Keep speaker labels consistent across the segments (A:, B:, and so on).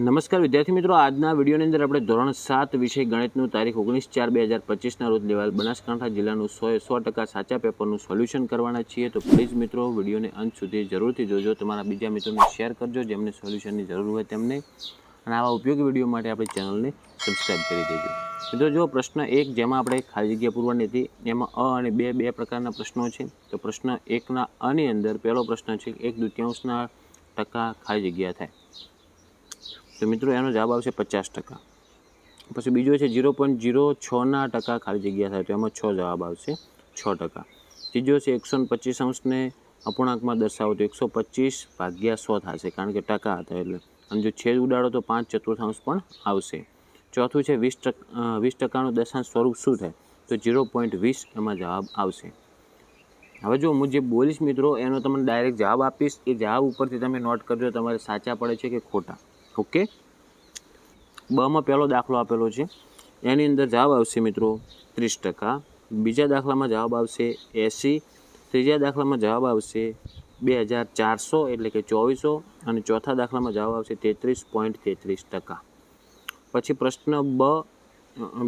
A: નમસ્કાર વિદ્યાર્થી મિત્રો, આજના વિડીયોની અંદર આપણે ધોરણ સાત વિષય ગણિતનું તારીખ ઓગણીસ ચાર બે હજાર પચીસના રોજ લેવાયેલ બનાસકાંઠા જિલ્લાનું સો સો ટકા સાચા પેપરનું સોલ્યુશન કરવાના છીએ. તો પ્લીઝ મિત્રો, વિડીયોને અંત સુધી જરૂરથી જોજો. તમારા બીજા મિત્રોને શેર કરજો જેમને સોલ્યુશનની જરૂર હોય તેમને. અને આવા ઉપયોગી વીડિયો માટે આપણી ચેનલને સબસ્ક્રાઈબ કરી દેજો. મિત્રો, જો પ્રશ્ન એક જેમાં આપણે ખાલી જગ્યા પૂરવાની હતી, એમાં અ અને બે બે પ્રકારના પ્રશ્નો છે. તો પ્રશ્ન એકના અની અંદર પહેલો પ્રશ્ન છે, એક દૃત્યાંશના ટકા ખાલી જગ્યા થાય. તો મિત્રો એનો જવાબ આવશે પચાસ ટકા. પછી બીજો છે ઝીરો પોઈન્ટ ઝીરો છના ટકા ખાલી જગ્યા થાય તો એમાં છ જવાબ આવશે છ ટકા. ત્રીજો છે એકસો પચીસ અંશને અપૂર્ણાંકમાં દર્શાવો તો એકસો પચીસ ભાગ્યા સો થશે કારણ કે ટકા હતા એટલે. અને જો છેદ ઉડાડો તો પાંચ ચતુર્થાંશ પણ આવશે. ચોથું છે વીસ ટકા વીસ ટકાનું દશાંશ સ્વરૂપ શું થાય? તો ઝીરો પોઈન્ટ વીસ એમાં જવાબ આવશે. હવે જો હું જે બોલીશ મિત્રો એનો તમને ડાયરેક્ટ જવાબ આપીશ. એ જવાબ ઉપરથી તમે નોટ કરજો, તમારે સાચા પડે છે કે ખોટા. ઓકે? બમાં પહેલો દાખલો આપેલો છે. એની અંદર જવાબ આવશે મિત્રો ત્રીસ ટકા. બીજા દાખલામાં જવાબ આવશે એંસી. ત્રીજા દાખલામાં જવાબ આવશે બે હજાર ચારસો એટલે કે ચોવીસો. અને ચોથા દાખલામાં જવાબ આવશે તેત્રીસ પોઈન્ટ તેત્રીસ ટકા. પછી પ્રશ્ન બ,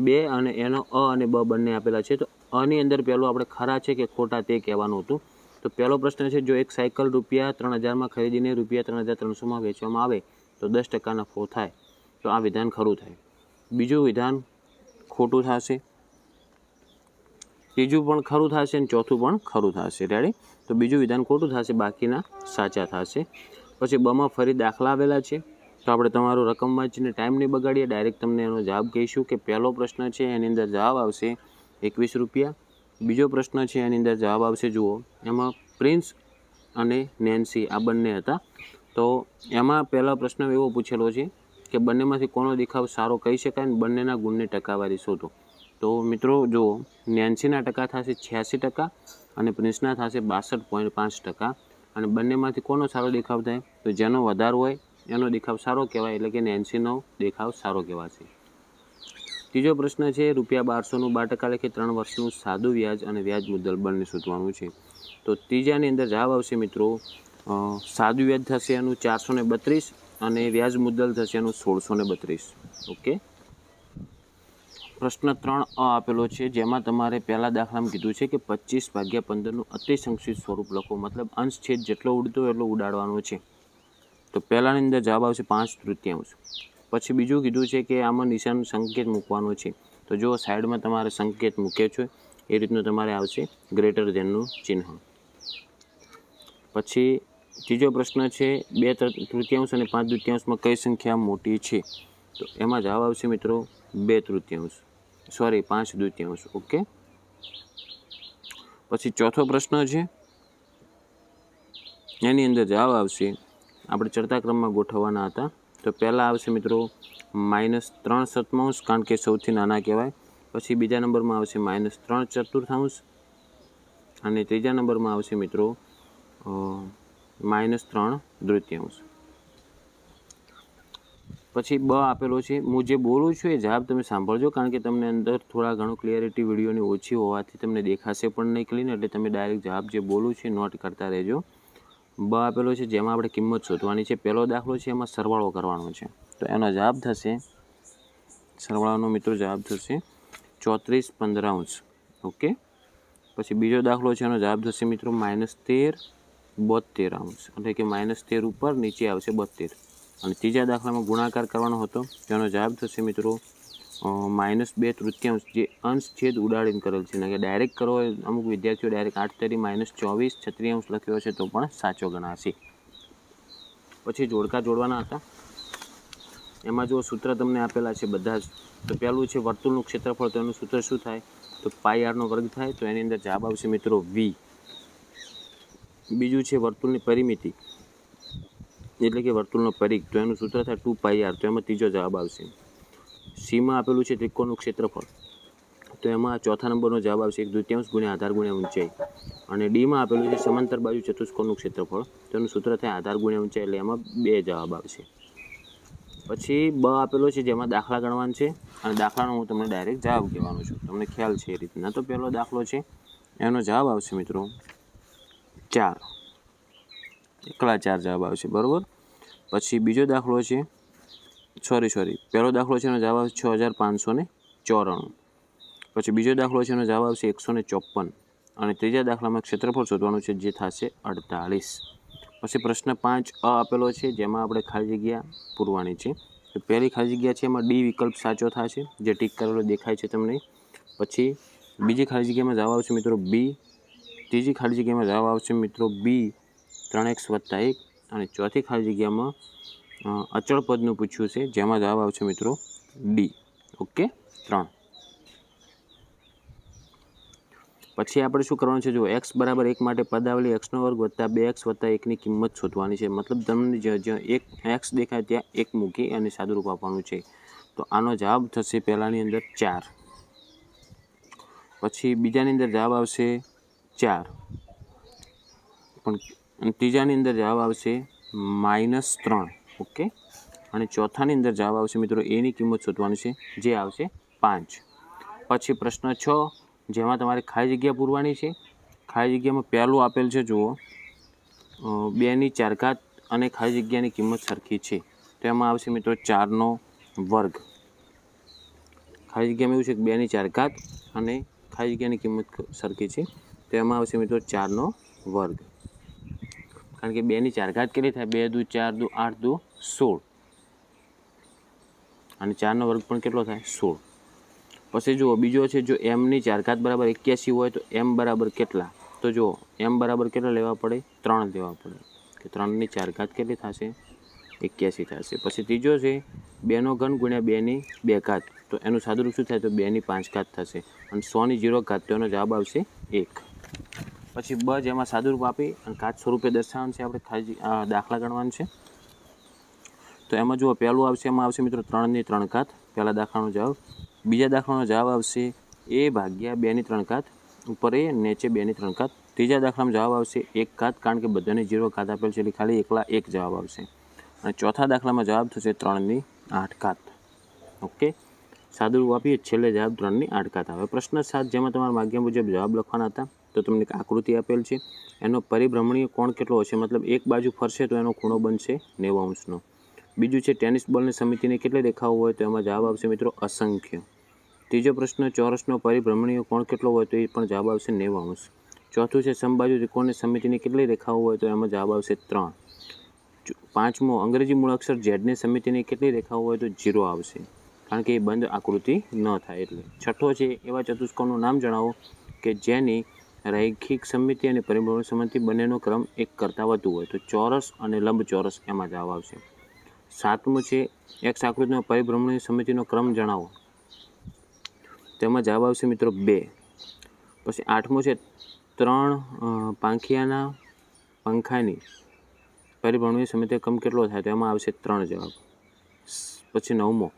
A: બે અને એનો અ અને બ બંને આપેલા છે. તો અની અંદર પહેલું આપણે ખરા છે કે ખોટા તે કહેવાનું હતું. તો પહેલો પ્રશ્ન છે જો એક સાયકલ રૂપિયા ત્રણ હજારમાં ખરીદીને રૂપિયા ત્રણ હજાર ત્રણસોમાં વેચવામાં આવે તો દસ ટકા નફો થાય, તો આ વિધાન ખરું થાય. બીજું વિધાન ખોટું થશે, ત્રીજું પણ ખરું થશે અને ચોથું પણ ખરું થશે. રેડી તો બીજું વિધાન ખોટું થશે, બાકીના સાચા થશે. પછી બમાં ફરી દાખલા આવેલા છે. તો આપણે તમારો રકમ વાંચીને ટાઈમ નહીં બગાડીએ ડાયરેક્ટ તમને એનો જવાબ કહીશું કે પહેલો પ્રશ્ન છે, એની અંદર જવાબ આવશે એકવીસ રૂપિયા. બીજો પ્રશ્ન છે, એની અંદર જવાબ આવશે, જુઓ, એમાં પ્રિન્સ અને નેન્સી આ બંને હતા. તો એમાં પહેલો પ્રશ્ન એવો પૂછેલો છે કે બંનેમાંથી કોનો દેખાવ સારો કહી શકાય અને બંનેના ગુણની ટકાવારી શોધો? તો મિત્રો જો નેન્સીના ટકા થશે છ્યાસી ટકા અને પ્રિન્સના થશે બાસઠ પોઈન્ટ પાંચ ટકા. અને બંનેમાંથી કોનો સારો દેખાવ થાય? તો જેનો વધારો હોય એનો દેખાવ સારો કહેવાય, એટલે કે નેન્સીનો દેખાવ સારો કહેવાશે. ત્રીજો પ્રશ્ન છે, રૂપિયા બારસોનું બાર ટકા લેખે ત્રણ વર્ષનું સાદું વ્યાજ અને વ્યાજ મુદ્દલ બંને શોધવાનું છે. તો ત્રીજાની અંદર જવાબ આવશે મિત્રો સાદું વ્યાજ થશે એનું ચારસો ને બત્રીસ અને વ્યાજ મુદ્દલ થશે એનું સોળસો ને બત્રીસ. ઓકે? પ્રશ્ન ત્રણ અ આપેલો છે, જેમાં તમારે પહેલાં દાખલામાં કીધું છે કે પચીસ ભાગ્યા પંદરનું અતિસંક્ષિત સ્વરૂપ લખો. મતલબ અંશ છેદ જેટલો ઉડતો એટલો ઉડાડવાનો છે. તો પહેલાંની અંદર જવાબ આવશે પાંચ તૃતીયાંશ. પછી બીજું કીધું છે કે આમાં નિશાન સંકેત મૂકવાનો છે. તો જો સાઈડમાં તમારે સંકેત મૂકે છે. એ રીતનું તમારે આવશે ગ્રેટર ધેનનું ચિહ્ન. પછી ત્રીજો પ્રશ્ન છે, બે તૃતીયાંશ અને પાંચ તૃતીયાંશમાં કઈ સંખ્યા મોટી છે? તો એમાં જવાબ આવશે મિત્રો, બે તૃતીયાંશ. સોરી પાંચ તૃતીયાંશ ઓકે? પછી ચોથો પ્રશ્ન છે, એની અંદર જવાબ આવશે, આપણે ચડતા ક્રમમાં ગોઠવવાના હતા. તો પહેલાં આવશે મિત્રો, માઇનસ ત્રણ સતમાંશ કારણ કે સૌથી નાના કહેવાય. પછી બીજા નંબરમાં આવશે માઇનસ ત્રણ ચતુર્થાંશ. અને ત્રીજા નંબરમાં આવશે મિત્રો માઇનસ ત્રણ દૃત્યાંશ પછી બ આપેલો છે, હું જે બોલું છું એ જવાબ તમે સાંભળજો, કારણ કે તમને અંદર થોડા ઘણું ક્લિયરિટી વિડીયોની ઓછી હોવાથી તમને દેખાશે પણ નહીં ક્લીન એટલે તમે ડાયરેક્ટ જવાબ જે બોલું છે નોટ કરતા રહેજો. બ આપેલો છે, જેમાં આપણે કિંમત શોધવાની છે. પહેલો દાખલો છે, એમાં સરવાળો કરવાનો છે. તો એનો જવાબ થશે, સરવાળાનો મિત્રો જવાબ થશે ચોત્રીસ પંદરાંશ. ઓકે? પછી બીજો દાખલો છે, એનો જવાબ થશે મિત્રો માઇનસ તેર બોતેર અંશ. એટલે કે માઇનસ તેર ઉપર નીચે આવશે બોતેર અને ત્રીજા દાખલામાં ગુણાકાર કરવાનો હતો. તેનો જવાબ થશે મિત્રો માઇનસ બે તૃતીયાંશ. જે અંશ છેદ ઉડાડીને કરેલ છે. કે ડાયરેક્ટ કરો અમુક વિદ્યાર્થીઓ ડાયરેક્ટ આઠ તેરી માઇનસ ચોવીસ છત્રીયાંશ લખ્યો છે તો પણ સાચો ગણાશે. પછી જોડકા જોડવાના હતા. એમાં જો સૂત્ર તમને આપેલા છે બધા જ. તો પહેલું છે વર્તુળનું ક્ષેત્રફળ, તો એનું સૂત્ર શું થાય? તો પાઈ આરનો વર્ગ થાય. તો એની અંદર જવાબ આવશે મિત્રો વી બીજું છે વર્તુળની પરિમિતિ. એટલે કે વર્તુળનો પરિઘ. તો એનું સૂત્ર થાય ટુ પાઈ આર. તો એમાં ત્રીજો જવાબ આવશે. સીમાં આપેલું છે ત્રિકોણનું ક્ષેત્રફળ. તો એમાં ચોથા નંબરનો જવાબ આવશે એક દ્વિતીયાંશ ગુણ્યા આધાર ગુણ્યા ઊંચાઈ. અને ડીમાં આપેલું છે સમાંતર બાજુ ચતુષ્કોણનું ક્ષેત્રફળ. તો એનું સૂત્ર થાય આધાર ગુણ્યા ઊંચાઈ. એટલે એમાં બે જવાબ આવશે. પછી બ આપેલો છે જેમાં દાખલા ગણવાનું છે. અને દાખલાનો હું તમને ડાયરેક્ટ જવાબ કહેવાનો છું. તમને ખ્યાલ છે એ રીતના. તો પહેલો દાખલો છે. એનો જવાબ આવશે મિત્રો. ચાર. એકલા ચાર જવાબ આવશે, બરાબર? પછી બીજો દાખલો છે સોરી સોરી પહેલો દાખલો છે એનો જવાબ આવશે છ હજાર પાંચસો ને ચોરાણું. પછી બીજો દાખલો છે એનો જવાબ આવશે એકસો ને ચોપન અને ત્રીજા દાખલામાં ક્ષેત્રફળ શોધવાનું છે, જે થશે અડતાળીસ. પછી પ્રશ્ન પાંચ અ આપેલો છે, જેમાં આપણે ખાલી જગ્યા પૂરવાની છે. તો પહેલી ખાલી જગ્યા છે, એમાં ડી વિકલ્પ સાચો થશે, જે ટીક કરેલો દેખાય છે તમને. પછી બીજી ખાલી જગ્યામાં જવાબ આવશે મિત્રો બી ત્રીજી ખાલી જગ્યામાં જવાબ આવશે મિત્રો બી, ત્રણ એક્સ વત્તા એક. અને ચોથી ખાલી જગ્યામાં અચળ પદનું પૂછ્યું છે, જેમાં જવાબ આવશે મિત્રો ડી. ઓકે? ત્રણ. પછી આપણે શું કરવાનું છે? જો એક્સ બરાબર એક માટે પદાવલી એક્સનો વર્ગ વત્તા બે એક્સ વત્તા એકની કિંમત શોધવાની છે. મતલબ તમને જ્યાં એક એક્સ દેખાય ત્યાં એક મૂકી અને સાદુરૂપ આપવાનું છે. તો આનો જવાબ થશે પહેલાંની અંદર ચાર. પછી બીજાની અંદર જવાબ આવશે ચાર. પણ ત્રીજાની અંદર જવાબ આવશે માઇનસ ત્રણ, ઓકે? અને ચોથાની અંદર જવાબ આવશે મિત્રો એની કિંમત શોધવાની છે, જે આવશે પાંચ. પછી પ્રશ્ન છ, જેમાં તમારે ખાલી જગ્યા પૂરવાની છે? ખાલી જગ્યામાં પહેલું આપેલ છે, જુઓ. બેની ચારઘાત અને ખાલી જગ્યાની કિંમત સરખી છે. તો એમાં આવશે મિત્રો ચારનો વર્ગ. ખાલી જગ્યામાં એવું છે કે બેની ચારઘાત અને ખાલી જગ્યાની કિંમત સરખી છે. તો એમાં આવશે મિત્રો ચારનો વર્ગ. કારણ કે બેની ચાર ઘાત કેટલી થાય? બે, દુ, ચાર, દુ, આઠ, દુ, સોળ. અને ચારનો વર્ગ પણ કેટલો થાય? સોળ. પછી જુઓ, બીજો છે જો એમની ચાર ઘાત બરાબર એક્યાસી હોય તો એમ બરાબર કેટલા? તો જુઓ, એમ બરાબર કેટલા લેવા પડે? ત્રણ લેવા પડે. કે ત્રણની ચાર ઘાત કેટલી થશે? એક્યાસી થશે. પછી ત્રીજો છે, બેનો ઘન ગુણ્યા બેની બે ઘાત. તો એનું સાદુરૂપ શું થાય? તો બેની પાંચ ઘાત થશે. અને સોની જીરો ઘાત, તો એનો જવાબ આવશે એક. પછી બ જેમાં સાદુરૂપ આપી અને કાચ સ્વરૂપે દર્શાવવાનું છે, આપણે આ દાખલા ગણવાનું છે. તો એમાં જુઓ, પહેલું આવશે, એમાં આવશે મિત્રો ત્રણની ત્રણ ઘાત. પહેલા દાખલાનો જવાબ. બીજા દાખલાનો જવાબ આવશે એ ભાગ્યા બેની ત્રણ ઘાત. ઉપર એ, નીચે બેની ત્રણ ઘાત. ત્રીજા દાખલામાં જવાબ આવશે એક ઘાત, કારણ કે બધાને જીરો ઘાત આપેલ છે, એટલે ખાલી એકલા એક જવાબ આવશે. અને ચોથા દાખલામાં જવાબ થશે ત્રણની આઠ ઘાત. ઓકે? સાદુરૂપ આપીએ, છેલ્લે જવાબ ત્રણની આઠ ઘાત આવે. પ્રશ્ન સાત, જેમાં તમારા માગ્યા મુજબ જવાબ લખવાના હતા. તો તમને એક આકૃતિ આપેલ છે. એનો પરિભ્રમણીય કોણ કેટલો હશે? મતલબ એક બાજુ ફરશે તો એનો ખૂણો બનશે નેવું અંશનો. બીજું છે ટેનિસ બોલની સમિતિને કેટલી રેખાઓ હોય તો એમાં જવાબ આવશે મિત્રો અસંખ્ય. ત્રીજો પ્રશ્ન, ચોરસનો પરિભ્રમણીય કોણ કેટલો હોય તો એ પણ જવાબ આવશે નેવું અંશ. ચોથું છે સમબાજુ ત્રિકોણની સમિતિની કેટલી રેખાઓ હોય તો એમાં જવાબ આવશે ત્રણ. પાંચમો, અંગ્રેજી મૂળાક્ષર ઝેડની સમિતિની કેટલી રેખાઓ હોય તો જીરો આવશે. કારણ કે એ બંધ આકૃતિ ન થાય એટલે. છઠ્ઠો છે એવા ચતુષ્કોણનું નામ જણાવો કે જેની રૈખિક સમિતિ અને પરિભ્રમણ સમિતિ બંનેનો ક્રમ એક કરતાં વધુ હોય તો ચોરસ અને લંબચોરસ એમાં જવાબ આવશે. સાતમું છે એક્સ આકૃતિમાં પરિભ્રમણ સમિતિનો ક્રમ જણાવો. તેમાં જવાબ આવશે મિત્રો બે. પછી આઠમું છે, ત્રણ પાંખિયાના પંખાની પરિભ્રમણ સમિતિ ક્રમ કેટલો થાય તો એમાં આવશે ત્રણ જવાબ. પછી નવમો.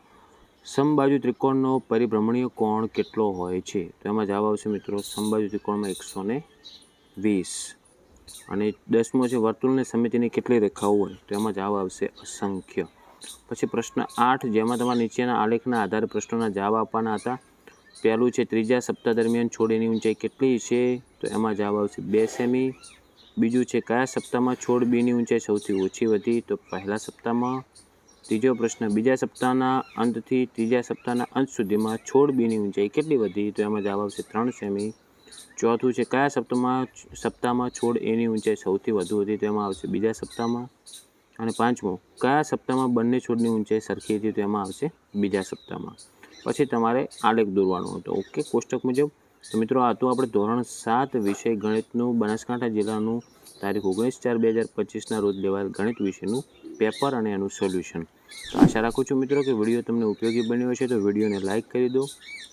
A: સમબાજુ ત્રિકોણનો પરિભ્રમણીય કોણ કેટલો હોય છે? તો એમાં જવાબ આવશે મિત્રો સમબાજુ ત્રિકોણમાં એકસો ને વીસ. અને દસમો છે, વર્તુળની સમિતિની કેટલી રેખાઓ હોય? તો એમાં જવાબ આવશે અસંખ્ય. પછી પ્રશ્ન આઠ, જેમાં તમારા નીચેના આલેખના આધારે પ્રશ્નોના જવાબ આપવાના હતા. પહેલું છે, ત્રીજા સપ્તાહ દરમિયાન છોડની ઊંચાઈ કેટલી છે? તો એમાં જવાબ આવશે બે સેમી. બીજું છે, કયા સપ્તાહમાં છોડ બીની ઊંચાઈ સૌથી ઓછી વધી? તો પહેલા સપ્તાહમાં ત્રીજો પ્રશ્ન, બીજા સપ્તાહના અંતથી ત્રીજા સપ્તાહના અંત સુધીમાં છોડ બીની ઊંચાઈ કેટલી વધી? તો એમાં જવાબ આવશે ત્રણ સેમી. ચોથું છે, કયા સપ્તાહમાં સપ્તાહમાં છોડ એની ઊંચાઈ સૌથી વધુ હતી? તેમાં આવશે બીજા સપ્તાહમાં. અને પાંચમું, કયા સપ્તાહમાં બંને છોડની ઊંચાઈ સરખી હતી? તો એમાં આવશે બીજા સપ્તાહમાં. પછી તમારે આલેખ દોરવાનો હતો. ઓકે, કોષ્ટક મુજબ? તો મિત્રો, આ હતું આપણે ધોરણ સાત વિષય ગણિતનું બનાસકાંઠા જિલ્લાનું તારીખ ઓગણીસ ચાર બે હજાર પચીસના રોજ લેવાયેલ ગણિત વિષયનું પેપર અને એનું સોલ્યુશન. તો આશા રાખું છું મિત્રો કે વીડિયો તમને ઉપયોગી બન્યો હશે તો વિડીયોને લાઇક કરી દો.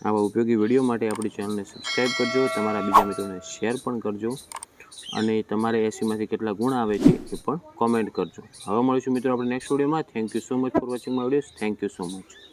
A: આવા ઉપયોગી વીડિયો માટે આપણી ચેનલને સબસ્ક્રાઈબ કરજો, તમારા બીજા મિત્રોને શેર પણ કરજો અને તમારે એસીમાંથી કેટલા ગુણ આવે છે એ પણ કોમેન્ટ કરજો. હવે મળીશું મિત્રો આપણે નેક્સ્ટ વિડીયોમાં. Thank you so much for watching my videos thank you so much